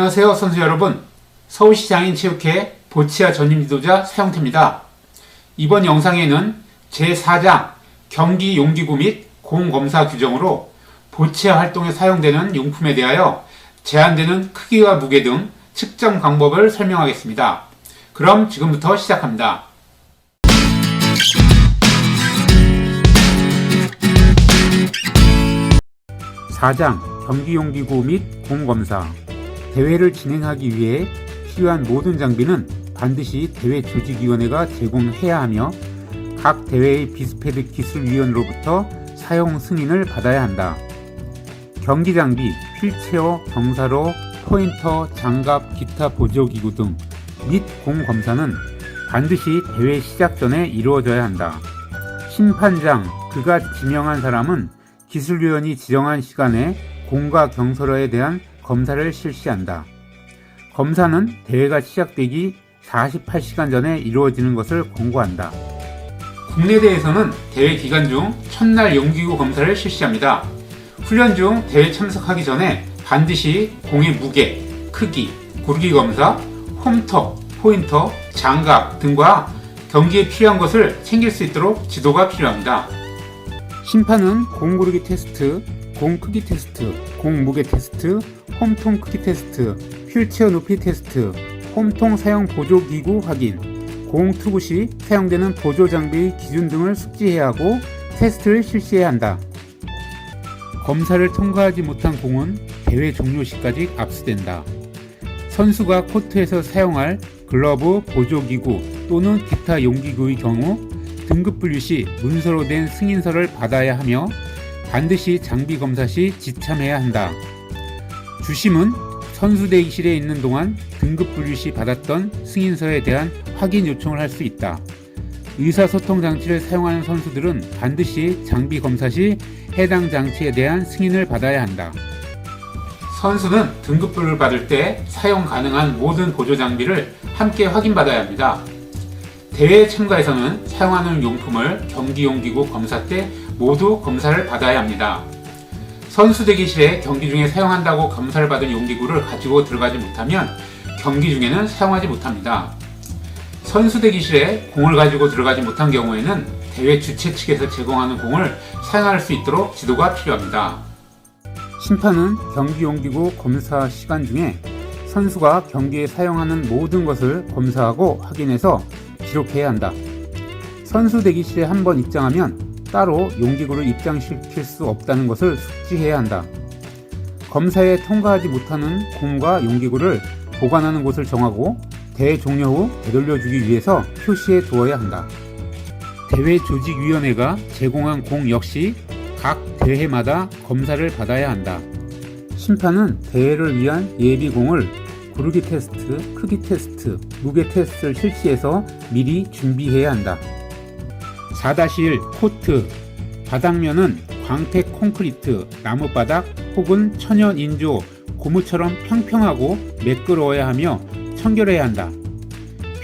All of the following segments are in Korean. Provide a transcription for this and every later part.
안녕하세요 선수 여러분. 서울시장인 체육회 보치아 전임 지도자 서영태입니다. 이번 영상에는 제4장 경기 용기구 및 공검사 규정으로 보치아 활동에 사용되는 용품에 대하여 제한되는 크기와 무게 등 측정 방법을 설명하겠습니다. 그럼 지금부터 시작합니다. 4장 경기용기구 및 공검사 대회를 진행하기 위해 필요한 모든 장비는 반드시 대회 조직위원회가 제공해야 하며 각 대회의 비스패드 기술위원으로부터 사용 승인을 받아야 한다. 경기 장비, 휠체어, 경사로, 포인터, 장갑, 기타 보조기구 등 및 공 검사는 반드시 대회 시작 전에 이루어져야 한다. 심판장, 그가 지명한 사람은 기술위원이 지정한 시간에 공과 경서로에 대한 검사를 실시한다. 검사는 대회가 시작되기 48시간 전에 이루어지는 것을 권고한다. 국내 대회에서는 대회 기간 중 첫날 용기구 검사를 실시합니다. 훈련 중 대회 참석하기 전에 반드시 공의 무게, 크기, 고르기 검사, 홈터, 포인터, 장갑 등과 경기에 필요한 것을 챙길 수 있도록 지도가 필요합니다. 심판은 공 고르기 테스트, 공 크기 테스트, 공 무게 테스트, 홈통 크기 테스트, 휠체어 높이 테스트, 홈통 사용 보조 기구 확인, 공 투구 시 사용되는 보조 장비 기준 등을 숙지해야 하고 테스트를 실시해야 한다. 검사를 통과하지 못한 공은 대회 종료 시까지 압수된다. 선수가 코트에서 사용할 글러브, 보조기구 또는 기타 용기구의 경우 등급 분류 시 문서로 된 승인서를 받아야 하며 반드시 장비 검사 시 지참해야 한다. 주심은 선수 대기실에 있는 동안 등급 분류 시 받았던 승인서에 대한 확인 요청을 할 수 있다. 의사소통 장치를 사용하는 선수들은 반드시 장비 검사 시 해당 장치에 대한 승인을 받아야 한다. 선수는 등급부를 받을 때 사용 가능한 모든 보조 장비를 함께 확인받아야 합니다. 대회 참가에서는 사용하는 용품을 경기용기구 검사 때 모두 검사를 받아야 합니다. 선수 대기실에 경기 중에 사용한다고 검사를 받은 용기구를 가지고 들어가지 못하면 경기 중에는 사용하지 못합니다. 선수 대기실에 공을 가지고 들어가지 못한 경우에는 대회 주최 측에서 제공하는 공을 사용할 수 있도록 지도가 필요합니다. 심판은 경기 용기구 검사 시간 중에 선수가 경기에 사용하는 모든 것을 검사하고 확인해서 기록해야 한다. 선수 대기실에 한 번 입장하면 따로 용기구를 입장시킬 수 없다는 것을 숙지해야 한다. 검사에 통과하지 못하는 공과 용기구를 보관하는 곳을 정하고 대회 종료 후 되돌려주기 위해서 표시해 두어야 한다. 대회 조직위원회가 제공한 공 역시 각 대회마다 검사를 받아야 한다. 심판은 대회를 위한 예비공을 고르기 테스트, 크기 테스트, 무게 테스트를 실시해서 미리 준비해야 한다. 4-1 코트 바닥면은 광택 콘크리트, 나무바닥 혹은 천연 인조, 고무처럼 평평하고 매끄러워야 하며 청결해야 한다.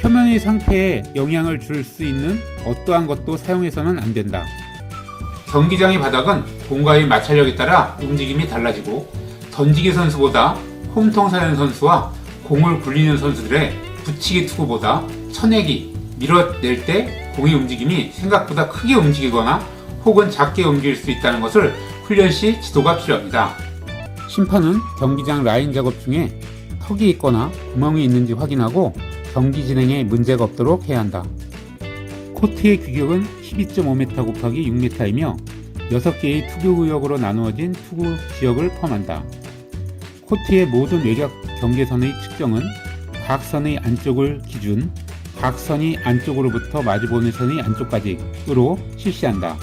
표면의 상태에 영향을 줄 수 있는 어떠한 것도 사용해서는 안 된다. 경기장의 바닥은 공과의 마찰력에 따라 움직임이 달라지고 던지기 선수보다 홈통 사는 선수와 공을 굴리는 선수들의 붙이기 투구보다 쳐내기, 밀어낼 때 공의 움직임이 생각보다 크게 움직이거나 혹은 작게 움직일 수 있다는 것을 훈련 시 지도가 필요합니다. 심판은 경기장 라인 작업 중에 턱이 있거나 구멍이 있는지 확인하고 경기 진행에 문제가 없도록 해야 한다. 코트의 규격은 12.5m 곱하기 6m이며 6개의 투구 구역으로 나누어진 투구 지역을 포함한다. 코트의 모든 외곽 경계선의 측정은 각 선의 안쪽을 기준, 각 선이 안쪽으로부터 마주보는 선의 안쪽까지로 실시한다.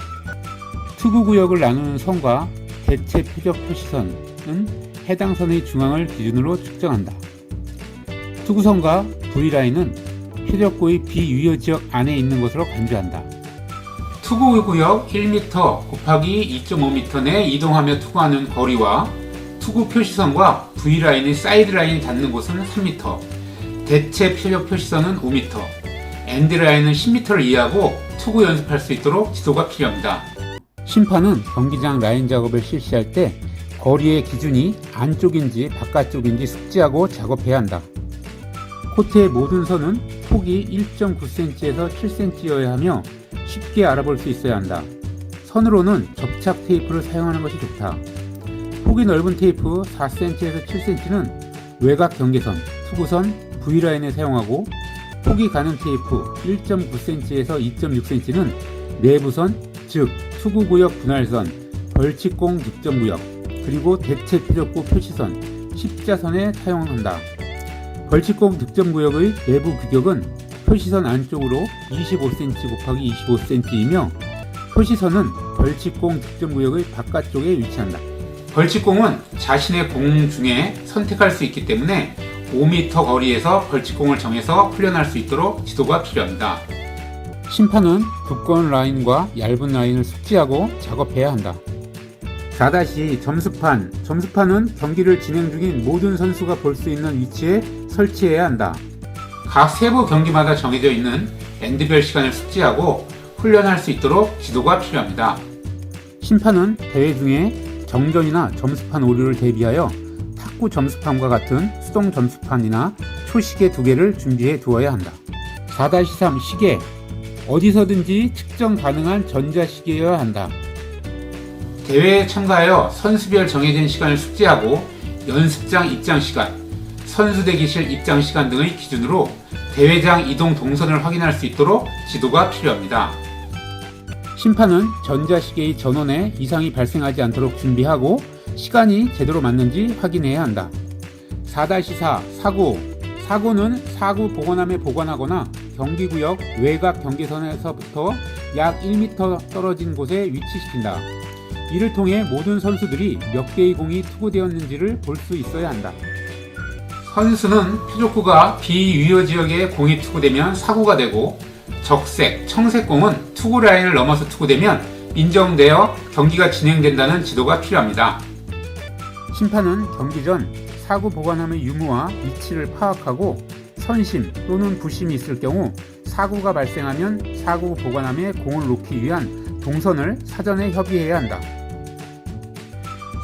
투구 구역을 나누는 선과 대체 표적 표시선은 해당 선의 중앙을 기준으로 측정한다. 투구선과 V라인은 표적구의 비유효 지역 안에 있는 것으로 간주한다. 투구 구역 1m 곱하기 2.5m 내 이동하며 투구하는 거리와 투구 표시선과 V라인의 사이드라인이 닿는 곳은 3m, 대체 표적 표시선은 5m, 엔드라인은 10m를 이해하고 투구 연습할 수 있도록 지도가 필요합니다. 심판은 경기장 라인 작업을 실시할 때 거리의 기준이 안쪽인지 바깥쪽인지 숙지하고 작업해야 한다. 코트의 모든 선은 폭이 1.9cm에서 7cm여야 하며 쉽게 알아볼 수 있어야 한다. 선으로는 접착 테이프를 사용하는 것이 좋다. 폭이 넓은 테이프 4cm에서 7cm는 외곽 경계선, 투구선, V라인에 사용하고 폭이 가는 테이프 1.9cm에서 2.6cm는 내부선, 즉 투구구역 분할선, 벌칙공 득점구역, 그리고 대체 표적구 표시선, 십자선에 사용한다. 벌칙공 득점구역의 내부 규격은 표시선 안쪽으로 25cm 곱하기 25cm이며 표시선은 벌칙공 득점구역의 바깥쪽에 위치한다. 벌칙공은 자신의 공 중에 선택할 수 있기 때문에 5m 거리에서 벌칙공을 정해서 훈련할 수 있도록 지도가 필요합니다. 심판은 두꺼운 라인과 얇은 라인을 숙지하고 작업해야 한다. 4- 점수판. 점수판은 경기를 진행 중인 모든 선수가 볼 수 있는 위치에 설치해야 한다. 각 세부 경기마다 정해져 있는 엔드별 시간을 숙지하고 훈련할 수 있도록 지도가 필요합니다. 심판은 대회 중에 정전이나 점수판 오류를 대비하여 탁구 점수판과 같은 수동 점수판이나 초시계 두 개를 준비해 두어야 한다. 4-3 시계 어디서든지 측정 가능한 전자시계여야 한다. 대회에 참가하여 선수별 정해진 시간을 숙지하고 연습장 입장 시간, 선수 대기실 입장 시간 등의 기준으로 대회장 이동 동선을 확인할 수 있도록 지도가 필요합니다. 심판은 전자시계의 전원에 이상이 발생하지 않도록 준비하고 시간이 제대로 맞는지 확인해야 한다. 4-4 사고 사고는 사고 보관함에 보관하거나 경기구역 외곽 경계선에서부터 약 1m 떨어진 곳에 위치시킨다. 이를 통해 모든 선수들이 몇 개의 공이 투구되었는지를 볼 수 있어야 한다. 선수는 표적구가 비유효 지역에 공이 투구되면 사고가 되고 적색, 청색 공은 투구 라인을 넘어서 투구되면 인정되어 경기가 진행된다는 지도가 필요합니다. 심판은 경기 전 사고 보관함의 유무와 위치를 파악하고 선심 또는 부심이 있을 경우 사고가 발생하면 사고 보관함에 공을 놓기 위한 동선을 사전에 협의해야 한다.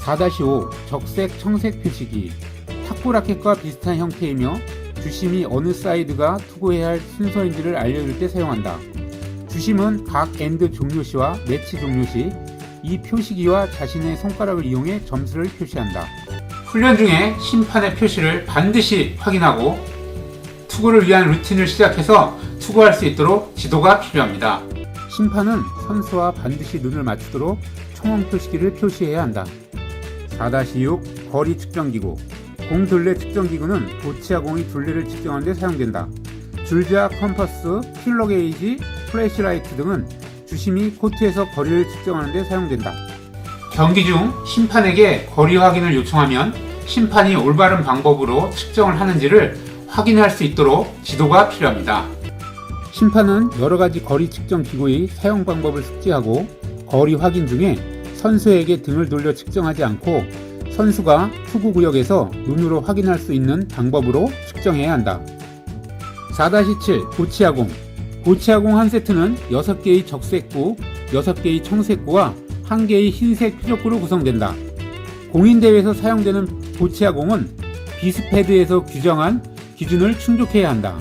4-5 적색 청색 표시기 탁구 라켓과 비슷한 형태이며 주심이 어느 사이드가 투구해야 할 순서인지를 알려줄 때 사용한다. 주심은 각 엔드 종료 시와 매치 종료 시 이 표시기와 자신의 손가락을 이용해 점수를 표시한다. 훈련 중에 심판의 표시를 반드시 확인하고 투구를 위한 루틴을 시작해서 투구할 수 있도록 지도가 필요합니다. 심판은 선수와 반드시 눈을 맞추도록 총원 표시기를 표시해야 한다. 4-6 거리 측정기구 공 둘레 측정기구는 도치아 공의 둘레를 측정하는 데 사용된다. 줄자, 컴퍼스, 킬러 게이지, 플래시라이트 등은 주심이 코트에서 거리를 측정하는 데 사용된다. 경기 중 심판에게 거리 확인을 요청하면 심판이 올바른 방법으로 측정을 하는지를 확인할 수 있도록 지도가 필요합니다. 심판은 여러 가지 거리 측정 기구의 사용 방법을 숙지하고 거리 확인 중에 선수에게 등을 돌려 측정하지 않고 선수가 투구 구역에서 눈으로 확인할 수 있는 방법으로 측정해야 한다. 4-7 보치아공 보치아공 한 세트는 6개의 적색구, 6개의 청색구와 1개의 흰색 표적구로 구성된다. 공인대회에서 사용되는 보치아공은 비스패드에서 규정한 기준을 충족해야 한다.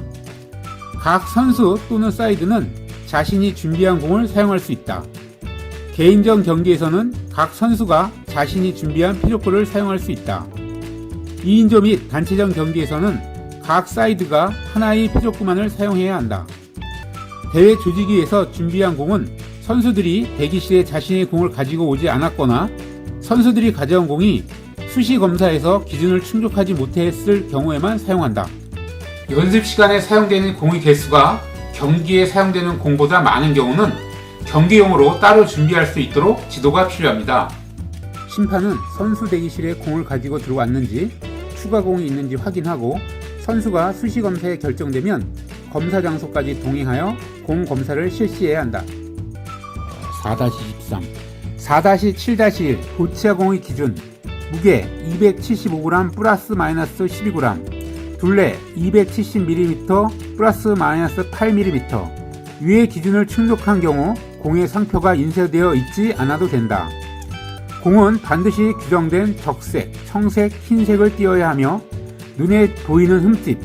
각 선수 또는 사이드는 자신이 준비한 공을 사용할 수 있다. 개인전 경기에서는 각 선수가 자신이 준비한 피조골을 사용할 수 있다. 2인조 및 단체전 경기에서는 각 사이드가 하나의 피조구만을 사용해야 한다. 대회 조직위에서 준비한 공은 선수들이 대기실에 자신의 공을 가지고 오지 않았거나 선수들이 가져온 공이 수시 검사에서 기준을 충족하지 못했을 경우에만 사용한다. 연습 시간에 사용되는 공의 개수가 경기에 사용되는 공보다 많은 경우는 경기용으로 따로 준비할 수 있도록 지도가 필요합니다. 심판은 선수 대기실에 공을 가지고 들어왔는지 추가 공이 있는지 확인하고 선수가 수시 검사에 결정되면 검사 장소까지 동행하여 공 검사를 실시해야 한다. 4-13 4-7-1 보치아 공의 기준. 무게 275g 플러스 마이너스 12g 둘레 270mm 플러스 마이너스 8mm 위의 기준을 충족한 경우 공의 상표가 인쇄되어 있지 않아도 된다. 공은 반드시 규정된 적색, 청색, 흰색을 띄어야 하며 눈에 보이는 흠집,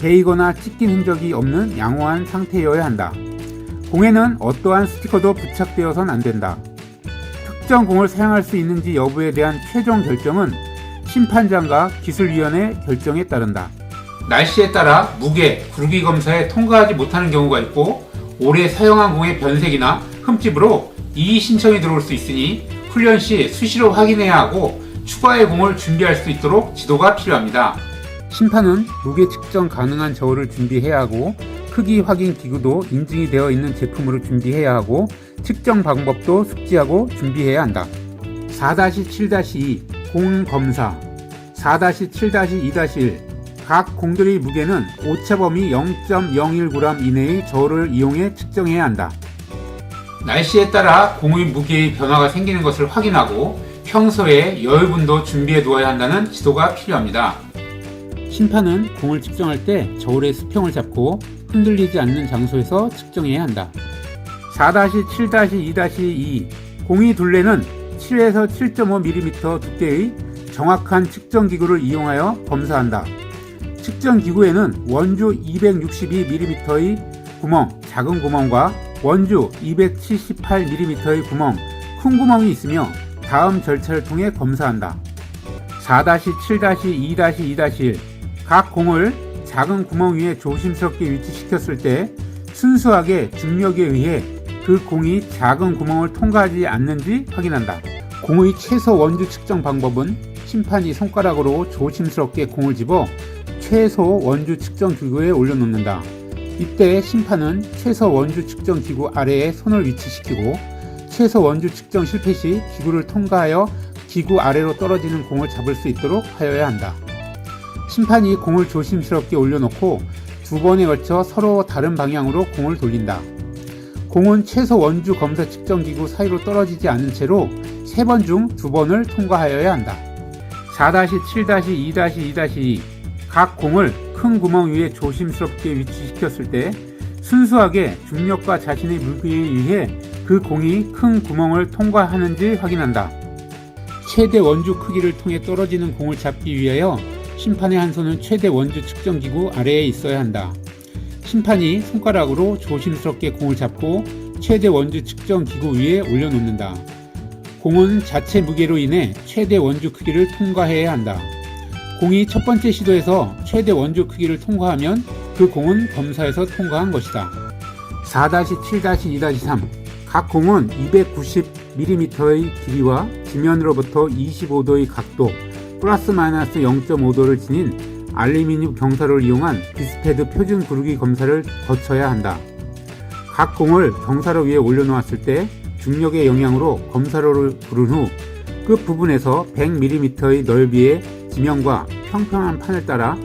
베이거나 찢긴 흔적이 없는 양호한 상태여야 한다. 공에는 어떠한 스티커도 부착되어선 안 된다. 특정 공을 사용할 수 있는지 여부에 대한 최종 결정은 심판장과 기술위원회 결정에 따른다. 날씨에 따라 무게, 굵기 검사에 통과하지 못하는 경우가 있고 오래 사용한 공의 변색이나 흠집으로 이의 신청이 들어올 수 있으니 훈련 시 수시로 확인해야 하고 추가의 공을 준비할 수 있도록 지도가 필요합니다. 심판은 무게 측정 가능한 저울을 준비해야 하고 크기 확인 기구도 인증이 되어 있는 제품으로 준비해야 하고 측정 방법도 숙지하고 준비해야 한다. 4-7-2 공 검사 4-7-2-1 각 공들의 무게는 오차범위 0.01g 이내의 저울을 이용해 측정해야 한다. 날씨에 따라 공의 무게의 변화가 생기는 것을 확인하고 평소에 여유분도 준비해 두어야 한다는 지도가 필요합니다. 심판은 공을 측정할 때 저울의 수평을 잡고 흔들리지 않는 장소에서 측정해야 한다. 4-7-2-2 공의 둘레는 7에서 7.5mm 두께의 정확한 측정 기구를 이용하여 검사한다. 측정 기구에는 원주 262mm의 구멍, 작은 구멍과 원주 278mm의 구멍, 큰 구멍이 있으며 다음 절차를 통해 검사한다. 4-7-2-2-1 각 공을 작은 구멍 위에 조심스럽게 위치시켰을 때 순수하게 중력에 의해 그 공이 작은 구멍을 통과하지 않는지 확인한다. 공의 최소 원주 측정 방법은 심판이 손가락으로 조심스럽게 공을 집어 최소 원주 측정 기구에 올려놓는다. 이때 심판은 최소 원주 측정 기구 아래에 손을 위치시키고 최소 원주 측정 실패 시 기구를 통과하여 기구 아래로 떨어지는 공을 잡을 수 있도록 하여야 한다. 심판이 공을 조심스럽게 올려놓고 두 번에 걸쳐 서로 다른 방향으로 공을 돌린다. 공은 최소 원주 검사 측정 기구 사이로 떨어지지 않은 채로 세 번 중 두 번을 통과하여야 한다. 4-7-2-2-2 각 공을 큰 구멍 위에 조심스럽게 위치시켰을 때 순수하게 중력과 자신의 무게에 의해 그 공이 큰 구멍을 통과하는지 확인한다. 최대 원주 크기를 통해 떨어지는 공을 잡기 위하여 심판의 한 손은 최대 원주 측정 기구 아래에 있어야 한다. 심판이 손가락으로 조심스럽게 공을 잡고 최대 원주 측정 기구 위에 올려놓는다. 공은 자체 무게로 인해 최대 원주 크기를 통과해야 한다. 공이 첫 번째 시도에서 최대 원주 크기를 통과하면 그 공은 검사에서 통과한 것이다. 4-7-2-3 각 공은 290mm의 길이와 지면으로부터 25도의 각도 플러스 마이너스 0.5도를 지닌 알루미늄 경사를 이용한 비스패드 표준 구르기 검사를 거쳐야 한다. 각 공을 경사로 위에 올려놓았을 때 중력의 영향으로 검사로를 부른 후 끝 부분에서 100mm의 넓이의 지면과 평평한 판을 따라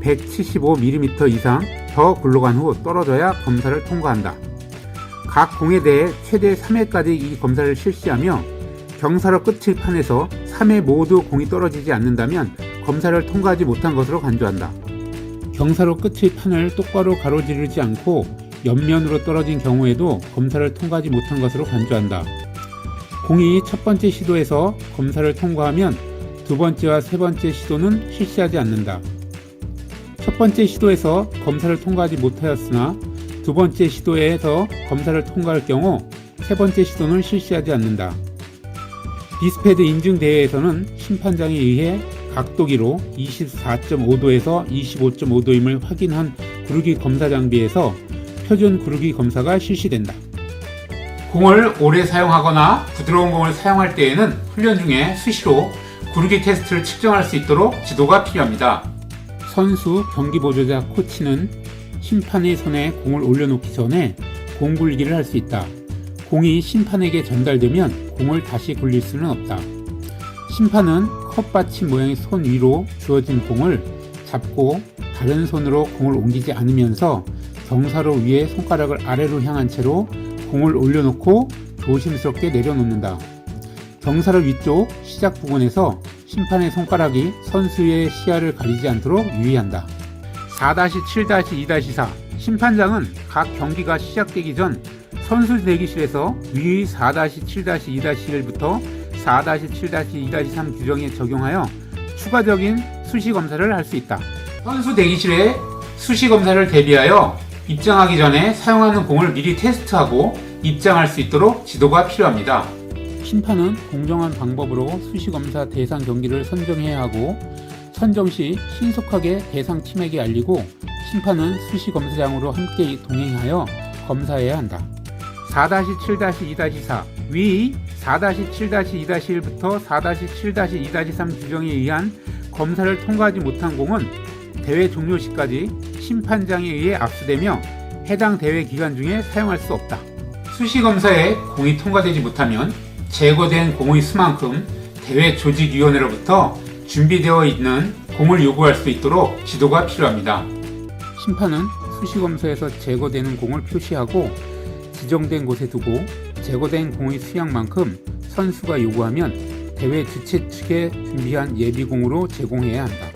175mm 이상 더 굴러간 후 떨어져야 검사를 통과한다. 각 공에 대해 최대 3회까지 이 검사를 실시하며 경사로 끝의 판에서 3회 모두 공이 떨어지지 않는다면 검사를 통과하지 못한 것으로 간주한다. 경사로 끝의 판을 똑바로 가로지르지 않고 옆면으로 떨어진 경우에도 검사를 통과하지 못한 것으로 간주한다. 공이 첫 번째 시도에서 검사를 통과하면 두 번째와 세 번째 시도는 실시하지 않는다. 첫 번째 시도에서 검사를 통과하지 못하였으나 두 번째 시도에서 검사를 통과할 경우 세 번째 시도는 실시하지 않는다. 비스패드 인증 대회에서는 심판장에 의해 각도기로 24.5도에서 25.5도임을 확인한 구르기 검사 장비에서 표준 구르기 검사가 실시된다. 공을 오래 사용하거나 부드러운 공을 사용할 때에는 훈련 중에 수시로 구르기 테스트를 측정할 수 있도록 지도가 필요합니다. 선수, 경기 보조자, 코치는 심판의 손에 공을 올려놓기 전에 공 굴기를 할 수 있다. 공이 심판에게 전달되면 공을 다시 굴릴 수는 없다. 심판은 컵받침 모양의 손 위로 주어진 공을 잡고 다른 손으로 공을 옮기지 않으면서 경사로 위에 손가락을 아래로 향한 채로 공을 올려놓고 조심스럽게 내려놓는다. 경사로 위쪽 시작 부근에서 심판의 손가락이 선수의 시야를 가리지 않도록 유의한다. 4-7-2-4 심판장은 각 경기가 시작되기 전 선수 대기실에서 위의 4-7-2-1부터 4-7-2-3 규정에 적용하여 추가적인 수시 검사를 할 수 있다. 선수 대기실에 수시 검사를 대비하여 입장하기 전에 사용하는 공을 미리 테스트하고 입장할 수 있도록 지도가 필요합니다. 심판은 공정한 방법으로 수시 검사 대상 경기를 선정해야 하고 선정 시 신속하게 대상 팀에게 알리고 심판은 수시 검사장으로 함께 동행하여 검사해야 한다. 4-7-2-4 위 4-7-2-1부터 4-7-2-3 규정에 의한 검사를 통과하지 못한 공은 대회 종료 시까지 심판장에 의해 압수되며 해당 대회 기간 중에 사용할 수 없다. 수시 검사에 공이 통과되지 못하면 제거된 공의 수만큼 대회 조직위원회로부터 준비되어 있는 공을 요구할 수 있도록 지도가 필요합니다. 심판은 수시 검사에서 제거되는 공을 표시하고 지정된 곳에 두고 제거된 공의 수량만큼 선수가 요구하면 대회 주최 측에 준비한 예비공으로 제공해야 한다.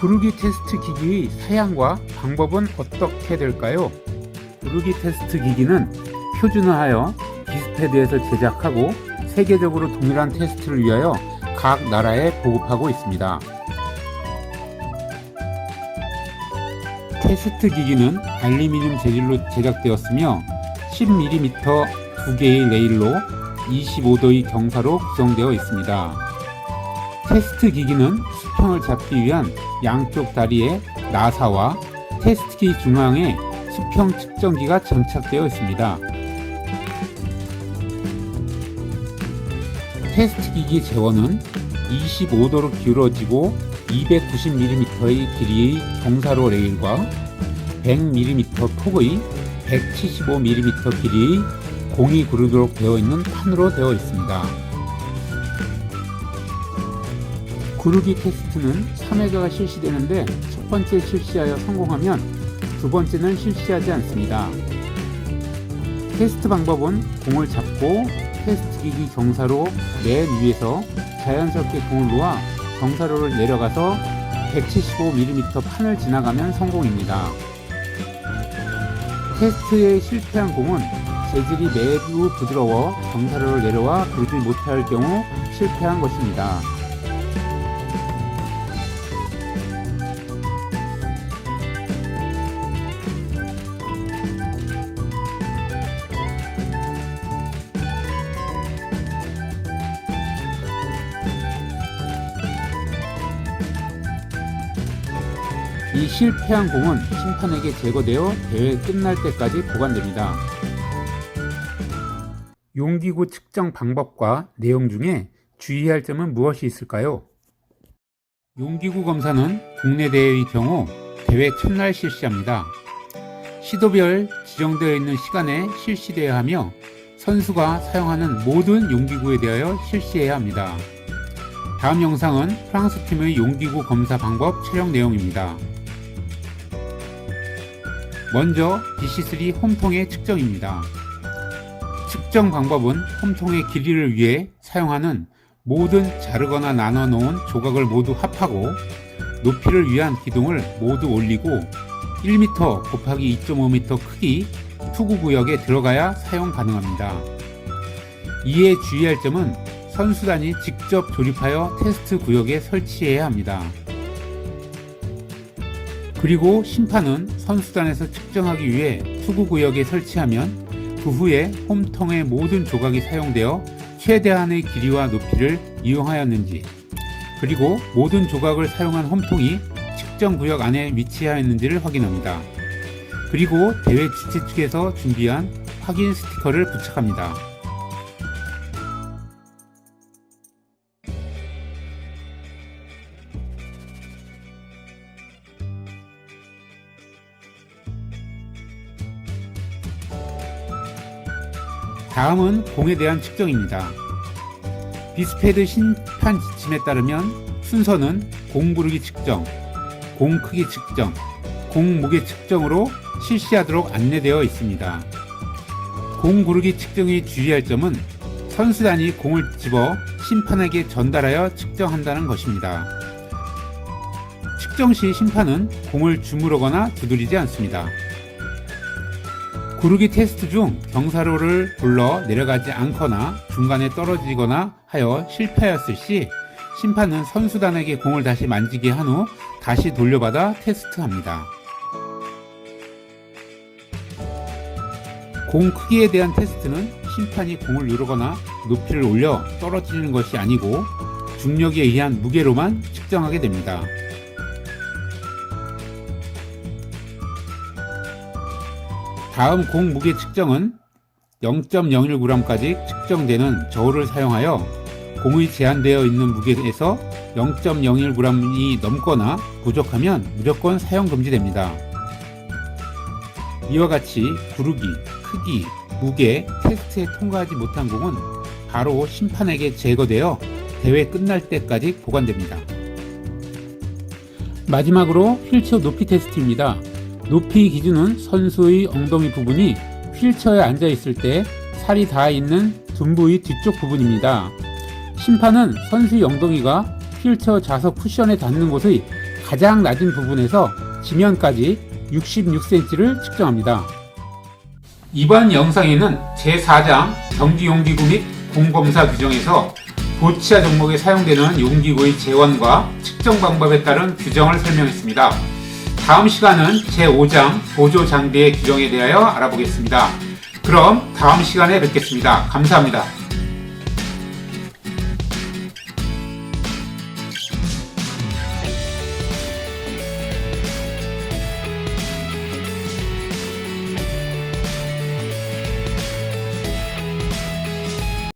구르기 테스트 기기의 사양과 방법은 어떻게 될까요? 구르기 테스트 기기는 표준화하여 비스패드에서 제작하고 세계적으로 동일한 테스트를 위하여 각 나라에 보급하고 있습니다. 테스트 기기는 알루미늄 재질로 제작되었으며 10mm 두 개의 레일로 25도의 경사로 구성되어 있습니다. 테스트 기기는 수평을 잡기 위한 양쪽 다리에 나사와 테스트기 중앙에 수평 측정기가 장착되어 있습니다. 테스트 기기 제원은 25도로 기울어지고 290mm의 길이의 경사로 레일과 100mm 폭의 175mm 길이의 공이 구르도록 되어 있는 판으로 되어 있습니다. 구르기 테스트는 3회가 실시되는데 첫 번째 실시하여 성공하면 두 번째는 실시하지 않습니다. 테스트 방법은 공을 잡고 테스트 기기 경사로 맨 위에서 자연스럽게 공을 놓아 경사로를 내려가서 175mm 판을 지나가면 성공입니다. 테스트에 실패한 공은 재질이 매우 부드러워 경사로를 내려와 부르지 못할 경우 실패한 것입니다. 이 실패한 공은 심판에게 제거되어 대회 끝날 때까지 보관됩니다. 용기구 측정 방법과 내용 중에 주의할 점은 무엇이 있을까요? 용기구 검사는 국내 대회의 경우 대회 첫날 실시합니다. 시도별 지정되어 있는 시간에 실시되어야 하며 선수가 사용하는 모든 용기구에 대하여 실시해야 합니다. 다음 영상은 프랑스 팀의 용기구 검사 방법 촬영 내용입니다. 먼저 BC3 홈통의 측정입니다. 측정 방법은 홈통의 길이를 위해 사용하는 모든 자르거나 나눠 놓은 조각을 모두 합하고 높이를 위한 기둥을 모두 올리고 1m 곱하기 2.5m 크기 투구 구역에 들어가야 사용 가능합니다. 이에 주의할 점은 선수단이 직접 조립하여 테스트 구역에 설치해야 합니다. 그리고 심판은 선수단에서 측정하기 위해 투구 구역에 설치하면 그 후에 홈통의 모든 조각이 사용되어 최대한의 길이와 높이를 이용하였는지 그리고 모든 조각을 사용한 홈통이 측정 구역 안에 위치하였는지를 확인합니다. 그리고 대회 주최 측에서 준비한 확인 스티커를 부착합니다. 다음은 공에 대한 측정입니다. 비스패드 심판 지침에 따르면 순서는 공 부르기 측정, 공 크기 측정, 공 무게 측정으로 실시하도록 안내되어 있습니다. 공 구르기 측정에 주의할 점은 선수단이 공을 집어 심판에게 전달하여 측정한다는 것입니다. 측정 시 심판은 공을 주무르거나 두드리지 않습니다. 구르기 테스트 중 경사로를 굴러 내려가지 않거나 중간에 떨어지거나 하여 실패하였을 시 심판은 선수단에게 공을 다시 만지게 한 후 다시 돌려받아 테스트합니다. 공 크기에 대한 테스트는 심판이 공을 누르거나 높이를 올려 떨어지는 것이 아니고 중력에 의한 무게로만 측정하게 됩니다. 다음 공 무게 측정은 0.019g까지 측정되는 저울을 사용하여 공의 제한되어 있는 무게에서 0.01g이 넘거나 부족하면 무조건 사용 금지됩니다. 이와 같이 구르기, 크기, 무게 테스트에 통과하지 못한 공은 바로 심판에게 제거되어 대회 끝날 때까지 보관됩니다. 마지막으로 휠체어 높이 테스트입니다. 높이 기준은 선수의 엉덩이 부분이 휠체어에 앉아 있을 때 살이 닿아 있는 둔부의 뒤쪽 부분입니다. 심판은 선수의 엉덩이가 휠체어 좌석 쿠션에 닿는 곳의 가장 낮은 부분에서 지면까지 66cm를 측정합니다. 이번 영상에는 제4장 경기용기구 및 공검사 규정에서 보치아 종목에 사용되는 용기구의 재원과 측정 방법에 따른 규정을 설명했습니다. 다음 시간은 제5장 보조 장비의 규정에 대하여 알아보겠습니다. 그럼 다음 시간에 뵙겠습니다. 감사합니다.